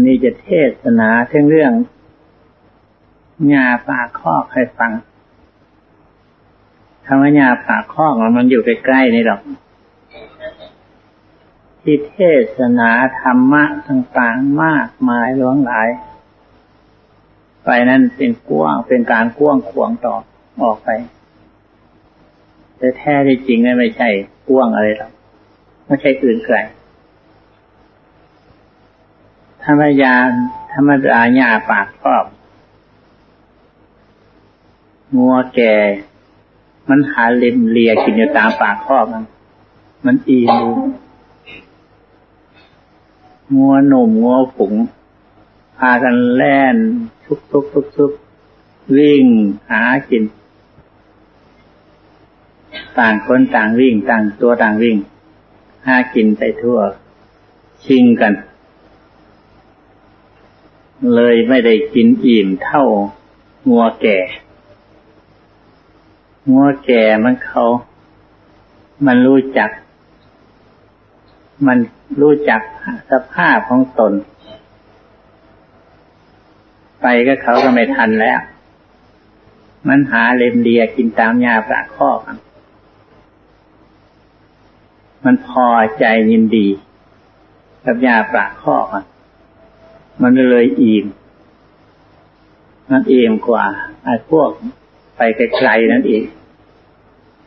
นี่จะเทศนาเรื่องเรื่องญาปากคอกให้ฟังคำว่าญาปากคอกมันอยู่ใกล้ๆนี่หรอก ที่เทศนาธรรมะต่างๆมากมายหลวงหลาย ไปนั่นเป็นกว้างเป็นการกว้างขวางต่อออกไป แต่แท้ที่จริงนั่นไม่ใช่กว้างอะไรหรอกไม่ใช่อื่นไกล ธรรมยาธรรมดาหญ้าปากครอบงัวแก่ มันหาเล็มเลียกินอยู่ตามปากครอบมัน มันอีมูงัวหนุ่มงัวผงพากันแล่นทุกทุกทุกทุกวิ่งหากิน ต่างคนต่างวิ่ง ต่างตัวต่างวิ่ง หากินไปทั่ว ชิงกัน เลยไม่ได้กินอิ่มเท่างัวแก่ งัวแก่มันเขา มันรู้จัก มันรู้จักสภาพของตน ไปก็เขาก็ไม่ทันแล้ว มันหาเลมเลียกินตามยาปลาข้อกันมันพอใจยินดี กับยาปลาข้อกัน มันเลยอิ่มนั่นเองกว่าไอ้พวกไปไกลๆนั่นเอง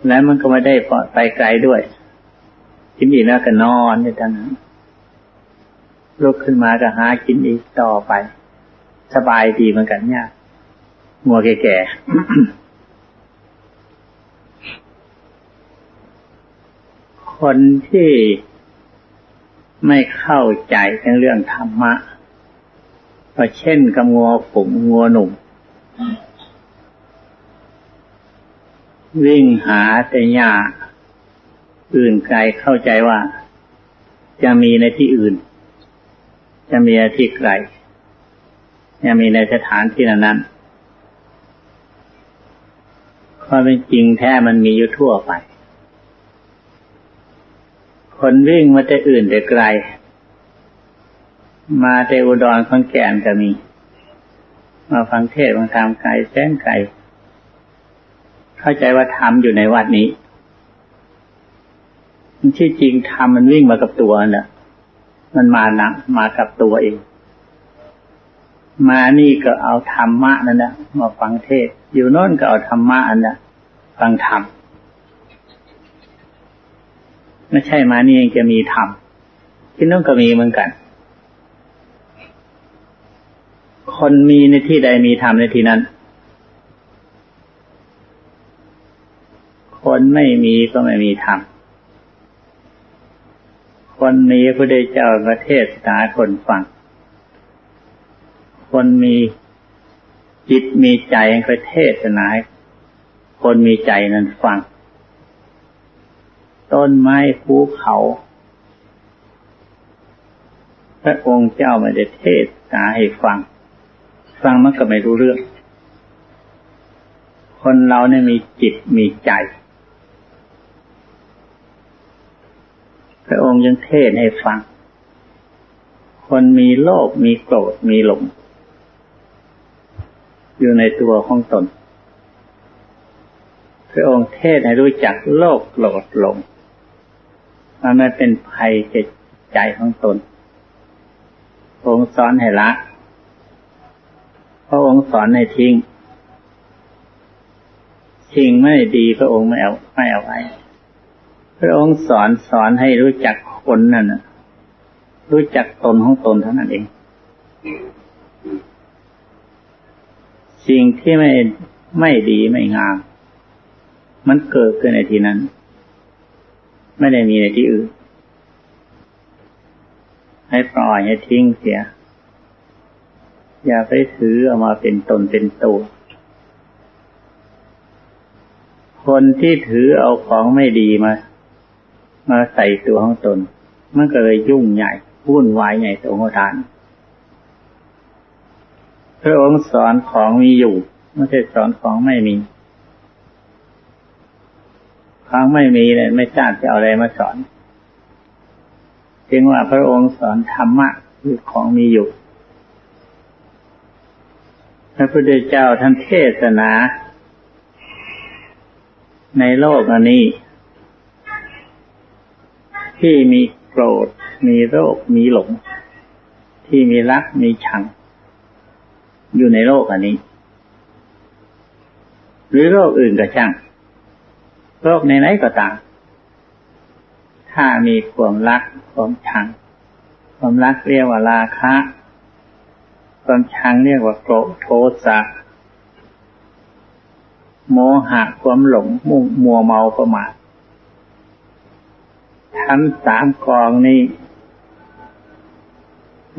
แล้วมันก็ไม่ได้ไปไกลด้วยกินอีกแล้วก็นอนในตอนนั้นลุกขึ้นมาก็หากินอีกต่อไป สบายดีเหมือนกันเนี่ยมัวแก่ๆคนที่ไม่เข้าใจในเรื่องธรรมะ ก็เช่นกับงัวผงงัวหนุ่ม วิ่งหาแต่หญ้าอื่นไกลเข้าใจว่า จะมีในที่อื่น จะมีในที่ไกลจะมีในสถานที่นั้นความเป็นจริงแท้มันมีอยู่ทั่วไป คนวิ่งมาแต่อื่นแต่ไกล มาเทอุดรขอนแก่นก็มี มาฟังเทศมาทำไก่แสงไก่เข้าใจว่าทำอยู่ในวัดนี้ที่จริงทำมันวิ่งมากับตัวน่ะ มันมานะมากับตัวเอง มานี่ก็เอาธรรมะนั่นแหละมาฟังเทศ อยู่โน่นก็เอาธรรมะอันนั้นฟังธรรมไม่ใช่มานี่เองจะมีธรรมที่โน่นก็มีเหมือนกัน คนมีในที่ใดมีธรรมในที่นั้น คนไม่มีก็ไม่มีธรรม คนมีพระเดชเจ้าประเทศนาคนฟัง คนมีจิตมีใจประเทศนาคนมีใจนั้นฟัง ต้นไม้ภูเขา พระองค์เจ้าไม่ได้เทศนาให้ฟัง ฟังมันก็ไม่รู้เรื่อง คนเราเนี่ยมีจิตมีใจ พระองค์ยังเทศให้ฟัง คนมีโลภมีโกรธมีหลง อยู่ในตัวของตน พระองค์เทศให้รู้จักโลภโกรธหลงมันไม่เป็นภัยแก่ใจของตนองค์สอนให้ละ พระองค์สอนให้ทิ้งสิ่งไม่ดีพระองค์ไม่เอาไม่เอาไว้พระองค์สอนสอนให้รู้จักคนนั่นรู้จักตนของตนเท่านั้นเอง สิ่งที่ไม่ไม่ดีไม่งาม มันเกิดขึ้นในที่นั้น ไม่ได้มีในที่อื่น ให้ปล่อยให้ทิ้งเสีย อย่าไปถือเอามาเป็นตนเป็นตัวคนที่ถือเอาของไม่ดีมา มาใส่ตัวของตน มันก็เลยยุ่งใหญ่วุ่นวายใหญ่โตโหทาน พระองค์สอนของมีอยู่ไม่ใช่สอนของไม่มี ของไม่มีเลยไม่ทราบจะเอาอะไรมาสอน จึงว่าพระองค์สอนธรรมะคือของมีอยู่ พระพุทธเจ้าท่านเทศนา ในโลกอันนี้ ที่มีโกรธ มีโรค มีหลง ที่มีรัก มีชัง อยู่ในโลกอันนี้ หรือโรคอื่นก็ช่าง โรคในไหนก็ตาม ถ้ามีความรัก ความชัง ความรักเรียกว่าราคะ ความชังเรียกว่าโกรธโทสะโมหะความหลงมุ่งมัวเมาประมาททั้งสามกองนี้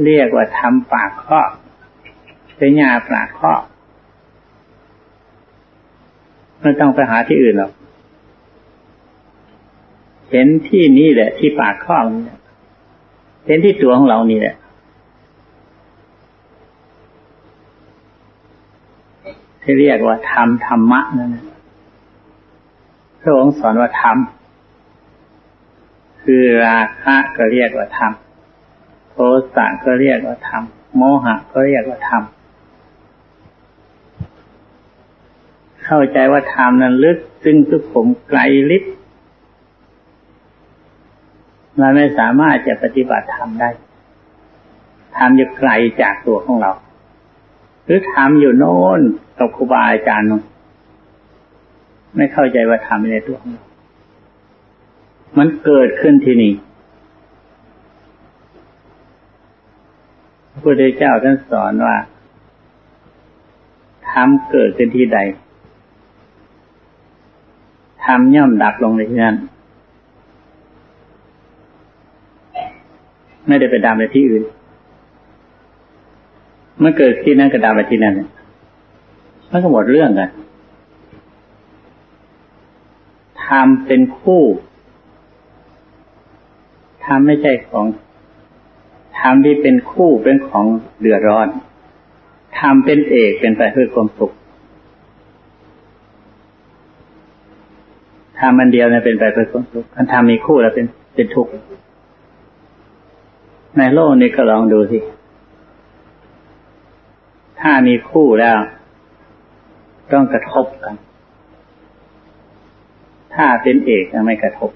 เรียกว่าทำปากข้อเป็นยาปากข้อไม่ต้องไปหาที่อื่นหรอกเห็นที่นี่แหละ ที่ปากข้อเห็นที่ตัวของเรานี่แหละ ที่เรียกว่าธรรมธรรมะนั่นพระองค์สอนว่าธรรมคือราคะก็เรียกว่าธรรมโทสะก็เรียกว่าธรรมโมหะก็เรียกว่าธรรมเข้าใจว่าธรรมนั้นลึกซึ่งทุกผมไกลลิบเราไม่สามารถจะปฏิบัติธรรมได้ธรรมอยู่ไกลจากตัวของเรา หรือทำอยู่โน่นกับครูบาอาจารย์นไม่เข้าใจว่าทำในตัวของเรา มันเกิดขึ้นที่นี่พระพุทธเจ้าท่านสอนว่าทำเกิดขึ้นที่ใดทำย่อมดับลงในที่นั้นไม่ได้ไปดำในที่อื่น มันเกิดที่นั่นก็ดับไปที่นั่นมันก็หมดเรื่องกันทำเป็นคู่ทำไม่ใช่ของทำที่เป็นคู่เป็นของเดือดร้อนทำเป็นเอกเป็นไปเพื่อความสุขทำมันเดียวเนี่ยเป็นไปเพื่อความสุขคันทำมีคู่แล้วเป็นเป็นทุกข์ในโลกนี้ก็ลองดูสิ ถ้ามีคู่แล้ว ต้องกระทบกัน ถ้าเป็นเอกไม่กระทบ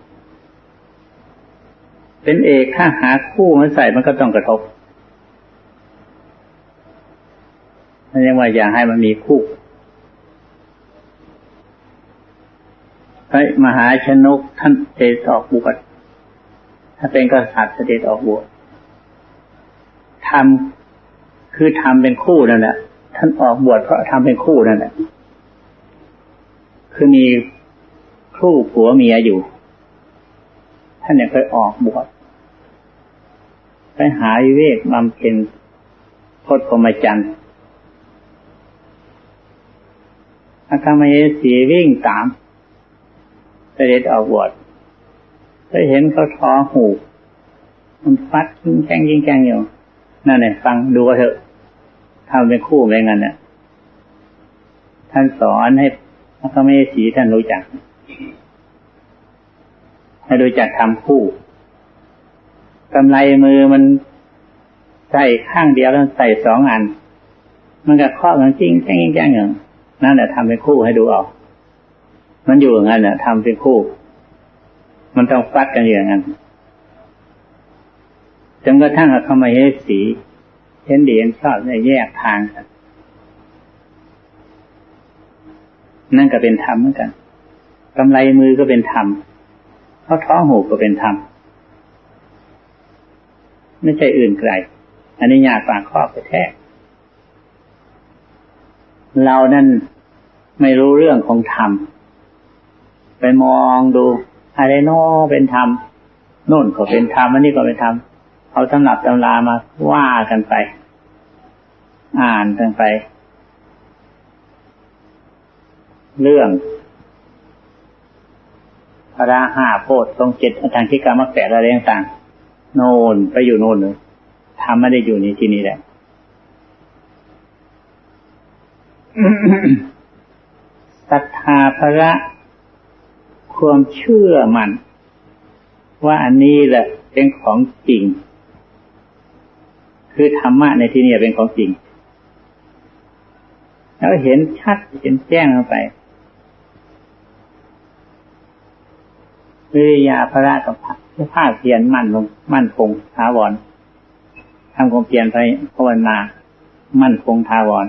เป็นเอกถ้าหาคู่มาใส่มันก็ต้องกระทบนั่นเรียกว่าอย่าให้มันมีคู่พระมหาชนกท่านเสด็จออกบวชถ้าเป็นกษัตริย์เสด็จออกบวชทำ คือทำเป็นคู่นั่นแหละท่านออกบวชเพราะทำเป็นคู่นั่นแหละคือมีคู่ผัวเมียอยู่ ท่านยังเคยออกบวชไปหาวิเวกบำเพ็ญพจน์พรหมจรรย์อาคามเยสีวิ่งตามเสด็จออกบวชไปเห็นเขาท้อหู มันฟัดยิงแกงยิงแกงอยู่ นั่นเองฟังดูเถอะ ทำเป็นคู่เป็นงั้นเนี่ยท่านสอนให้พระเมสีท่านรู้จัก ให้รู้จักทำคู่กำไรมือมันใส่ข้างเดียวแล้วใส่สองอัน มันก็ครอบกันจริงแจ้งแจ้งอย่างนั่นแหละทำเป็นคู่ให้ดูออก มันอยู่อย่างนั้นแหละทำเป็นคู่ มันต้องฟัดกันอย่างนั้นจนกระทั่งเข้ามาเฮสี เห็นดีเห็นชอบในแยกทางกันนั่นก็เป็นธรรมเหมือนกันกำไรมือก็เป็นธรรมเขาท้องหูก็เป็นธรรมไม่ใช่อื่นไกล อันนี้ยากฝากข้อไปแท้เรานั่นไม่รู้เรื่องของธรรม ไปมองดูอะไรนอเป็นธรรมโน่นก็เป็นธรรมอันนี้ก็เป็นธรรมเอาตำหนับตำรามาว่ากันไป อ่านกันไป เรื่องพระห้าโพธตรงเจ็ดทางที่กรรมแปดอะไรต่างโน่นไปอยู่โน่นเลยทำไม่ได้อยู่ในที่นี้แหละศรัทธาพระความเชื่อมัน ว่าอันนี้แหละเป็นของจริง คือธรรมะในที่นี้เป็นของจริง แล้วเห็นชัดเห็นแจ้งลงไป วิริยาพระกับภาคเพียรมั่นลง มั่นคงทาวรทำความเพียรไปภาวนา มั่นคงทาวร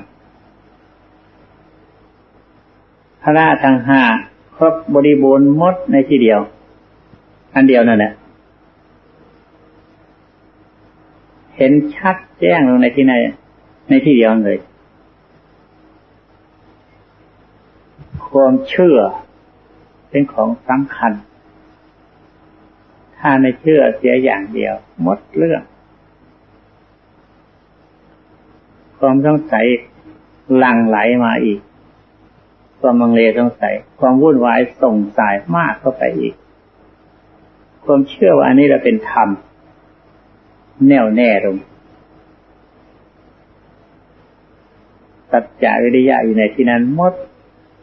พระทั้งห้าครบบริบูรณ์มดในที่เดียว อันเดียวนั่นแหละเห็นชัดแจ้งลงในที่ไหนในที่เดียวเลย ความเชื่อเป็นของสำคัญ ถ้าในเชื่อเสียอย่างเดียวหมดเรื่อง ความสงสัยหลั่งไหลมาอีก ความมังเลสงสัย ความวุ่นวายส่งสายมากเข้าไปอีก ความเชื่อว่าอันนี้เราเป็นธรรม แน่วแน่ลงสัจจะวิริยะอยู่ในที่นั้นหมด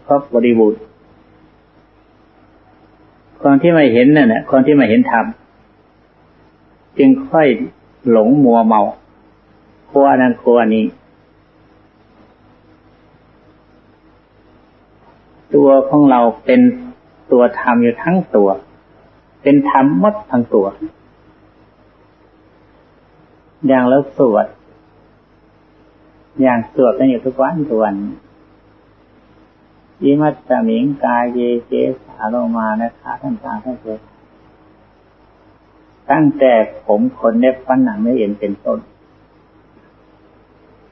ครบบริบูรณ์คนที่ไม่เห็นนั่นแหละคนที่ไม่เห็นธรรมจึงค่อยหลงมัวเมาคัวนั้นคัวนี้ ตัวของเราเป็นตัวธรรมอยู่ทั้งตัว เป็นธรรมมดทั้งตัว อย่างแล้วสวด อย่างสวดกันอยู่ทุกวันทุกวัน ยิมัตตมิงกายเยเจสาโลมานะคะท่านตาท่านเจตั้งแต่ผมขนเน็บฟันหนังไม่เห็นเป็นต้น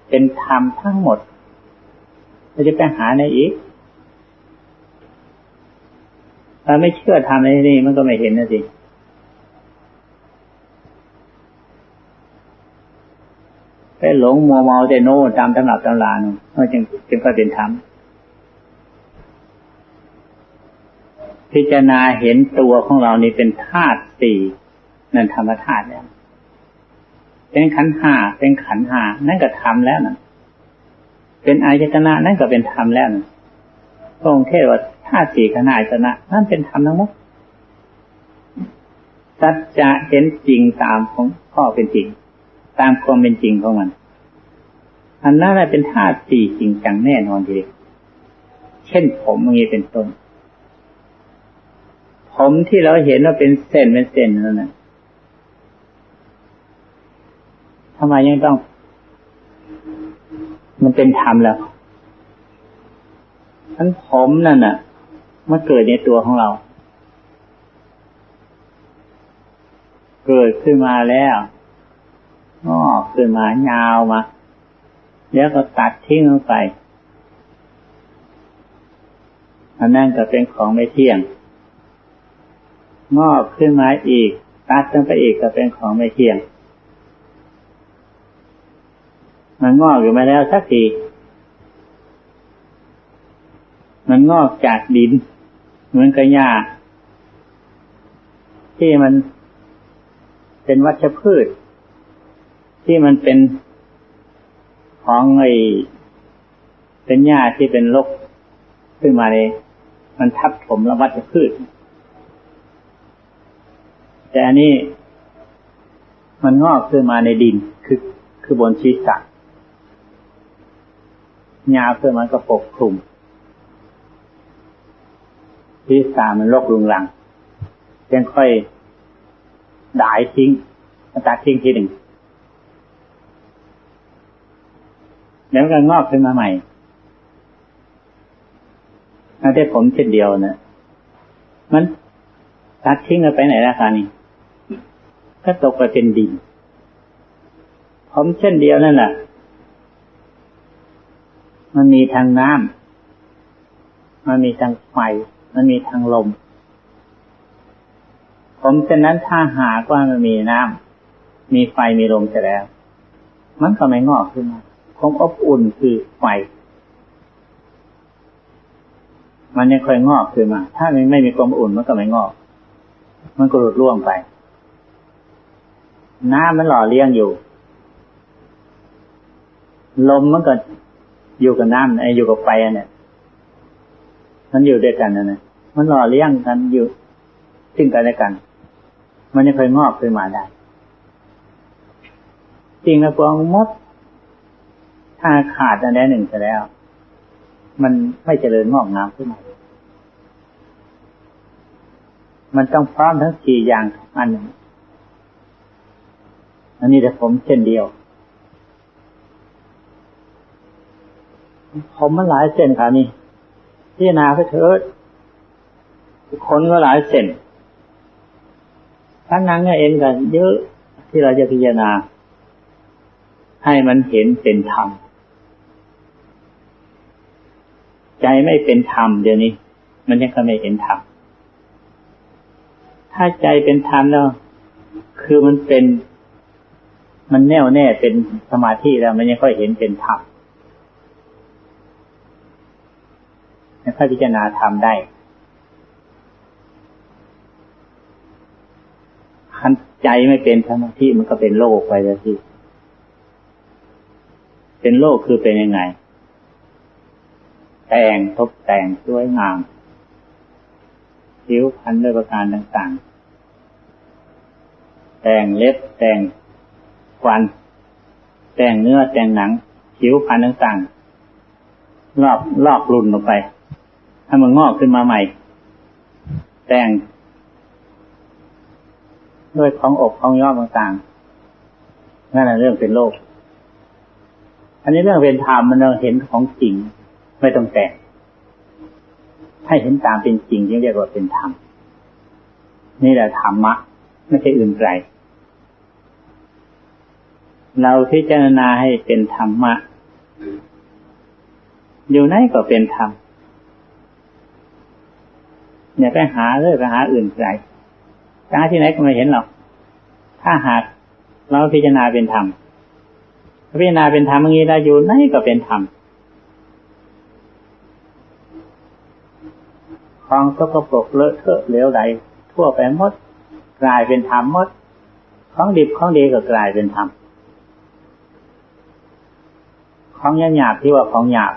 เป็นธรรมทั้งหมดเราจะไปหาในอีกถ้าไม่เชื่อทำในนี้มันก็ไม่เห็นนะสิไปหลงมัวเมาแต่โน่ตามตำหนักตำรานมันจึงจึงก็เป็นธรรม พิจารณาเห็นตัวของเรานี่เป็นธาตุสี่นั่นธรรมธาตุแล้ว เป็นขันห้าเป็นขันห้านั่นก็ทำแล้วนะเป็นอายตนะนั่นก็เป็นธรรมแล้วนะพระองค์เทศว่าธาตุสี่ขนาดนะนั่นเป็นธรรมทั้งหมดสัจจะเห็นจริงตามของข้อเป็นจริง ตามความเป็นจริงของมัน อันนั้นเป็นธาตุสี่จริงจังแน่นอนทีเดียวเช่นผมอย่างนี้เป็นต้น ผมที่เราเห็นว่าเป็นเส้นเป็นเส้นนั่นนะทำไมยังต้อง มันเป็นธรรมแล้วทั้นผมนั่นน่ะมันเกิดในตัวของเรา เกิดขึ้นมาแล้วงอกขึ้นมายาวมา แล้วก็ตัดทิ้งลงไปอันนั้นก็เป็นของไม่เที่ยง งอกขึ้นมาอีกตัดลงไปอีกก็เป็นของไม่เที่ยง มันงอกอยู่มาแล้วสักทีมันงอกจากดิน เหมือนกับหญ้าที่มันเป็นวัชพืช ที่มันเป็นของไอ้เป็นหญ้าที่เป็นรกขึ้นมาเลย มันทับถมและวัชพืช แต่อันนี้มันงอกขึ้นมาในดินคือคือบนชีสะยาวขึ้นมันก็ปกคลุมชีสามันรกลุงลังยังค่อยด่ายทิ้งตัดทิ้งทีหนึ่งแล้วก็งอกขึ้นมาใหม่เอาได้ผมเช่นเดียวนะมันตัดทิ้งไปไหนราคานี้ ก็ตกไปเป็นดิน ผมเช่นเดียวนั่นแหละมันมีทางน้ำมันมีทางไฟ มันมีทางลม ผมเช่นนั้นถ้าหากว่ามันมีน้ำมีไฟมีลมจะแล้ว มันก็ไม่งอกขึ้นมาความอบอุ่นคือไฟ มันยังค่อยงอกขึ้นมา ถ้ามันไม่มีความอุ่นมันก็ไม่งอก มันก็หลุดร่วงไป น้ำมันหล่อเลี้ยงอยู่ ลมมันก็อยู่กับน้ำไอ้อยู่กับไฟเนี่ยมันอยู่ด้วยกันนะมันหล่อเลี้ยงกันอยู่ซึ่งกันและกัน มันยังค่อยงอกขึ้นมาได้จริงนะพวงมด ถ้าขาดอันใดหนึ่งไปแล้ว มันไม่เจริญงอกงามขึ้นมามันต้องพร้อมทั้งสี่อย่างอันหนึ่ง อันนี้แต่ผมเช่นเดียว ผมมันหลายเส้นค่ะนี่พิจารณาไปเถิดคนก็หลายเส้นทั้งนั้นเองกันเยอะที่เราจะพิจารณา ให้มันเห็นเป็นธรรมใจไม่เป็นธรรมเดี๋ยวนี้ มันยังก็ไม่เห็นธรรมถ้าใจเป็นธรรมแล้ว คือมันเป็น มันแน่วแน่เป็นสมาธิแล้ว มันยังค่อยเห็นเป็นธรรมไม่ค่อยพิจารณาธรรมได้คันใจไม่เป็นสมาธิมันก็เป็นโลกไปแล้วที่เป็นโลกคือเป็นยังไง แต่งตกแต่งสวยงามผิวพรรณด้วยประการต่างๆ แต่งเล็บแต่ง ฟัน แต่งเนื้อแต่งหนังผิวพรรณต่างๆรอบลอกรุนลงไปให้มันงอกขึ้นมาใหม่ แต่ง ด้วยของอกของย่อต่างๆนั่นแหละเรื่องเป็นโลก อันนี้เรื่องเป็นธรรมมันเราเห็นของจริงไม่ต้องแต่งให้เห็นตามเป็นจริงที่เรียกว่าเป็นธรรมนี่แหละธรรมะ ไม่ใช่อื่นไกล เราพิจารณาให้เป็นธรรมะ อยู่ไหนก็เป็นธรรมอย่าไปหาเลยไปหาอื่นไกลหาที่ไหนก็ไม่เห็นหรอก ถ้าหากเราพิจารณาเป็นธรรมพิจารณาเป็นธรรมอย่างนี้เราอยู่ไหนก็เป็นธรรมของสกปรกเลอะเทอะเหลวไหลทั่วไปหมด กลายเป็นธรรมหมด ของดิบของดีก็กลายเป็นธรรม ของยาบหยาบที่ว่าของหยาบ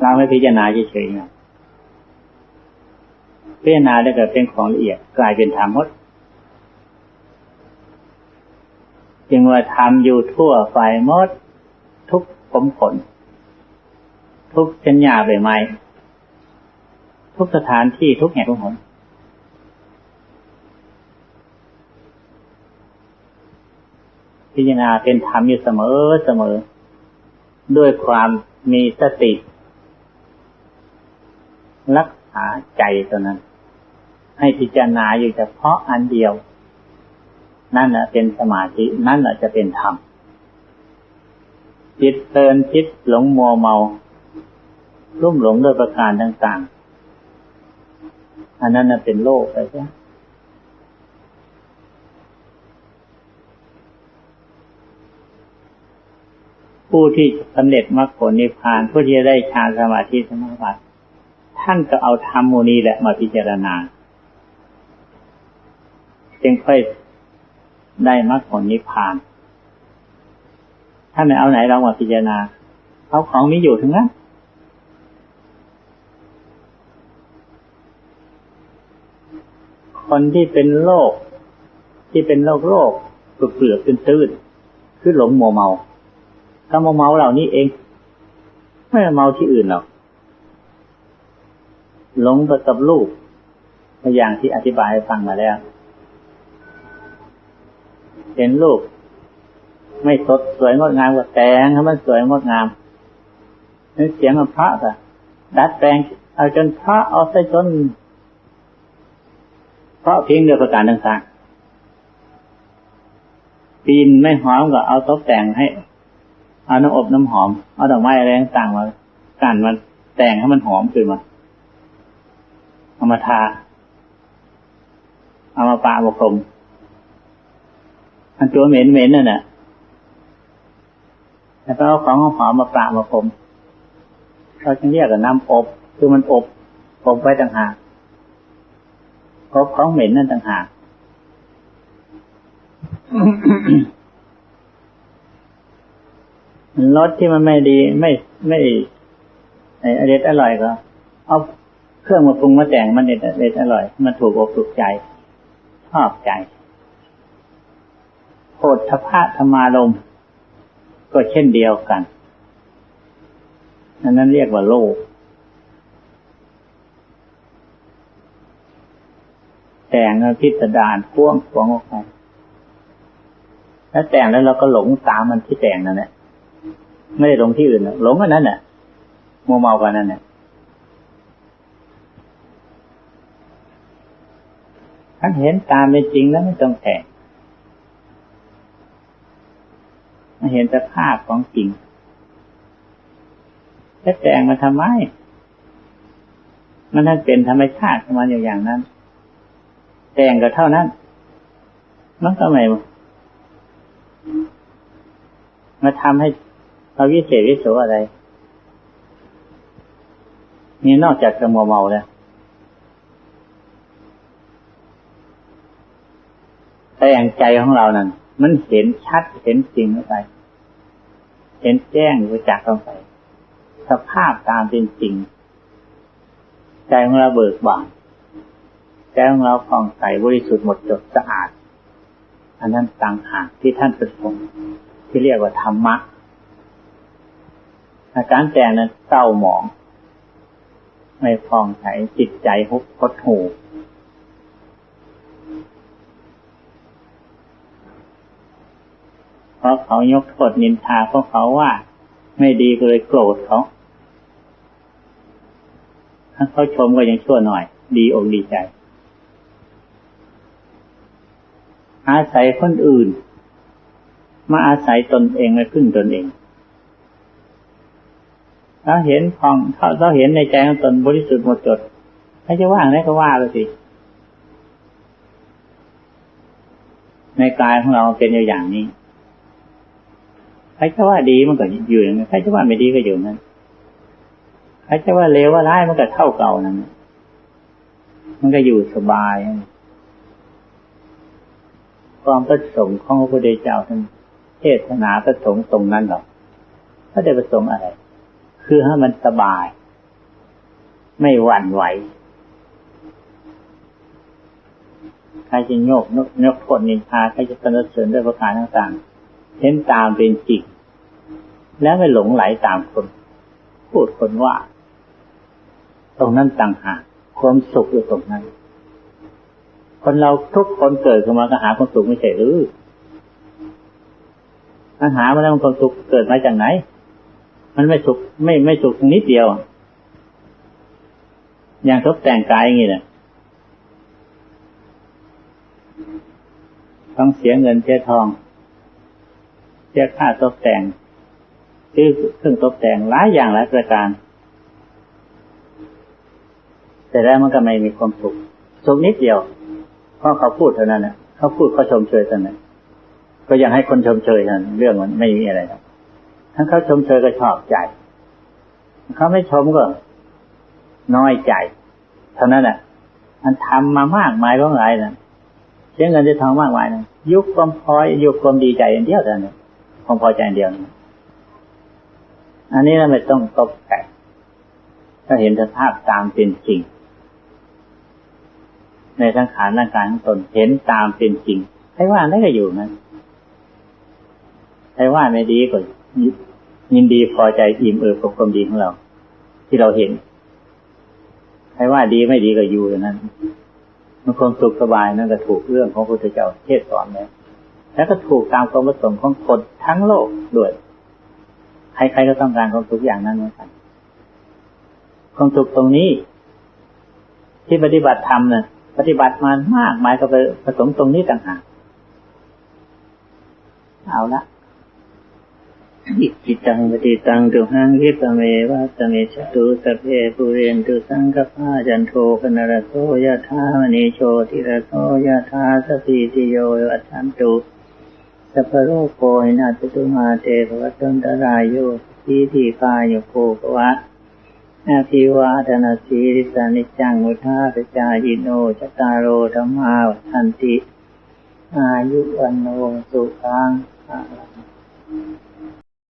เราไม่พิจารณาเฉยๆพิจารณาได้เกิดเป็นของละเอียดกลายเป็นธรรมหมดจึงว่าทำอยู่ทั่วไปหมด ทุกผมผลทุกชัญญาใบไม้ทุกสถานที่ทุกแห่งทุกหน พิจารณาเป็นธรรมอยู่เสมอเสมอ ด้วยความมีสติ รักษาใจตัวนั้น ให้พิจารณาอยู่เฉพาะอันเดียว นั่นแหละเป็นสมาธิ นั่นแหละจะเป็นธรรมจิตเตือนจิตหลงมัวเมา รุ่มหลงด้วยประการต่าง ๆ อันนั้นเป็นโลกไปใช่ ผู้ที่สำเร็จมรรคผลนิพพานผู้ที่ได้ฌานสมาธิสมาบัติท่านก็เอาธรรมโมนีแหละมาพิจารณาจึงค่อยได้มรรคผลนิพพานถ้าไม่เอาไหนเรามาพิจารณาเอาของนี้อยู่ถึงนั้นคนที่เป็นโรคที่เป็นโรคโรคเปลือกเป็นตื้นคือหลงมัวเมา ถ้ามัวเมาเหล่านี้เอง ไม่เมาที่อื่นหรอกหลงไปกับลูกอย่างที่อธิบายฟังมาแล้ว เห็นลูก ไม่สดสวยงดงามก็แต่งให้มันสวยงดงามนึกเสียงมันพระอะดัดแปลงเอาจนพระเอาใส่จนเพราะเพียงเดียวประการต่างๆปีนไม่หอมก็เอาตกแต่งให้ เอาน้ำอบน้ำหอม เอาดอกไม้อะไรต่างๆมากันมันแต่งให้มันหอมขึ้นมา เอามาทา เอามาปะมาคมอันตัวเหม็นเหม็นนั่นแหละแล้วก็เอาของหอมมาปะมาผมเขาจะเรียกกับน้ำอบ คือมันอบอบไว้ต่างหากอบของเหม็นนั่นต่างหาก รสที่มันไม่ดีไม่ไม่ไอเด็ดอร่อยก็ เอาเครื่องมาปรุงมาแต่งมันเด็ดเด็ดอร่อย มันถูกอกถูกใจชอบใจโพธพะธรรมารมก็เช่นเดียวกันอันนั้นเรียกว่าโลก แต่งพิสดารพ่วงพ่วงออกไปแล้วแต่งแล้วเราก็หลงตามมันที่แต่งนั่นแหละ ไม่ได้หลงที่อื่นหลงกันนั้นแหละมัวเมากันนั่นแหละถ้าเห็นตามเป็นจริงแล้วไม่ต้องแต่งมาเห็นสภาพของจริงจะแต่งมาทำไม มันนั่นเป็นธรรมชาติของมันอยู่อย่างนั้น แต่งก็เท่านั้น มันก็ไม่มาทำให้ เราวิเศษวิโสอะไร นี่นอกจากจะมัวเมาแล้วแต่อย่างใจของเรานั้นมันเห็นชัดเห็นจริงเข้าไป เห็นแจ้งรู้จักเข้าไป สภาพตามเป็นจริง ใจของเราเบิกบานใจของเราผ่องใสบริสุทธิ์หมดจดสะอาด อันนั้นต่างหากที่ท่านประสงค์ที่เรียกว่าธรรมะ อาการแต่นั้นเศร้าหมอง ไม่ผ่องใสจิตใจหุบคดหูเพราะเขายกโทษนินทาเพราะเขาว่า ไม่ดีก็เลยโกรธเขาถ้าเขาชมก็ยังชั่วหน่อย ดีอกดีใจ อาศัยคนอื่น มาอาศัยตนเองและขึ้นตนเอง ถ้าเห็นพองถ้าเห็นในใจของตนบริสุทธิ์หมดจดถ้าจะว่างได้ก็ว่าไปสิ ในกายของเราเป็นอย่างนี้ครจะว่าดีมันก็อยู่อย่างนั้นใครจะว่าไม่ดีก็อยู่นั้นใครจะว่าเลวว่าร้ายมันก็เท่าเก่านั้นมันก็อยู่สบาย ความประสงค์ของพระพุทธเจ้าท่านเทศนาประสงค์ตรงนั้นหรอกถ้าได้ประสงค์อะไร คือให้มันสบาย ไม่หวั่นไหวใครจะโยกนกนกคนนินทาใครจะสนเสริญด้วยประการต่างๆเห็นตามเป็นจริงแล้วไม่หลงไหลตามคน พูดคนว่า ตรงนั้นต่างหากความสุขอยู่ตรงนั้น คนเราทุกคนเกิดขึ้นมาก็หาความสุขไม่ใช่หรือปัญหามันแล้วความสุขเกิดมาจากไหน มันไม่สุขไม่ไม่สุขนิดเดียว อย่างทบแต่งกายอย่างนี้แหละต้องเสียเงินเสียทอง เสียค่าตกแต่งซื้อเครื่องตกแต่งหลายอย่างหลายประการ แต่แล้วมันก็ไม่มีความสุขสุขนิดเดียว เพราะเขาพูดเท่านั้นนะเขาพูดเขาชมเชยเท่านั้นก็ยังให้คนชมเชยนั้นเรื่องมันไม่มีอะไรครับ ทั้งเขาชมเชยก็ชอบใจ เขาไม่ชมก็ น้อยใจ เท่านั้นแหละมันทำมามากมายก็หลายนะเสียเงินจะทองมากมายนะยุคความพอยยุคความดีใจอย่างเดียวเท่านั้นความพอใจเดียวอันนี้เราไม่ต้องตกแต่งถ้าเห็นสภาพตามเป็นจริง ในสังขารร่างกายของตนเห็นตามเป็นจริงใครว่าได้ก็อยู่นั้นใครว่าไม่ดีก็ ยินดีพอใจอิ่มเอิบกับความดีของเรา ที่เราเห็นใครว่าดีไม่ดีก็อยู่อย่างนั้นมันความสุขสบายนั่นก็ถูกเรื่องของพระพุทธเจ้าเทศสอนแล้วแล้วก็ถูกตามความประสงค์ของคนทั้งโลกด้วยใครๆก็ต้องการความสุขอย่างนั้นเหมือนกันความสุขตรงนี้ ที่ปฏิบัติธรรมเนี่ยปฏิบัติมามากมายก็ไปผสมตรงนี้ต่างหากเอาละ อิจิตังปฏิตังตุหังคิปเมวะสเมชตุสเพปุเรนตุสังกปาจันโทปนรโสยะธามณีโชติระโสยะธาสพีติโยวัชันตุสัพโรโกหินาตตุมาเตภวตันตรายโยทีทีกายโกภวะอาภิวาทนาสีริสานิจังมุทาปจายิโนจตารโรธรรมาวันติ อายุวันโนสุขัง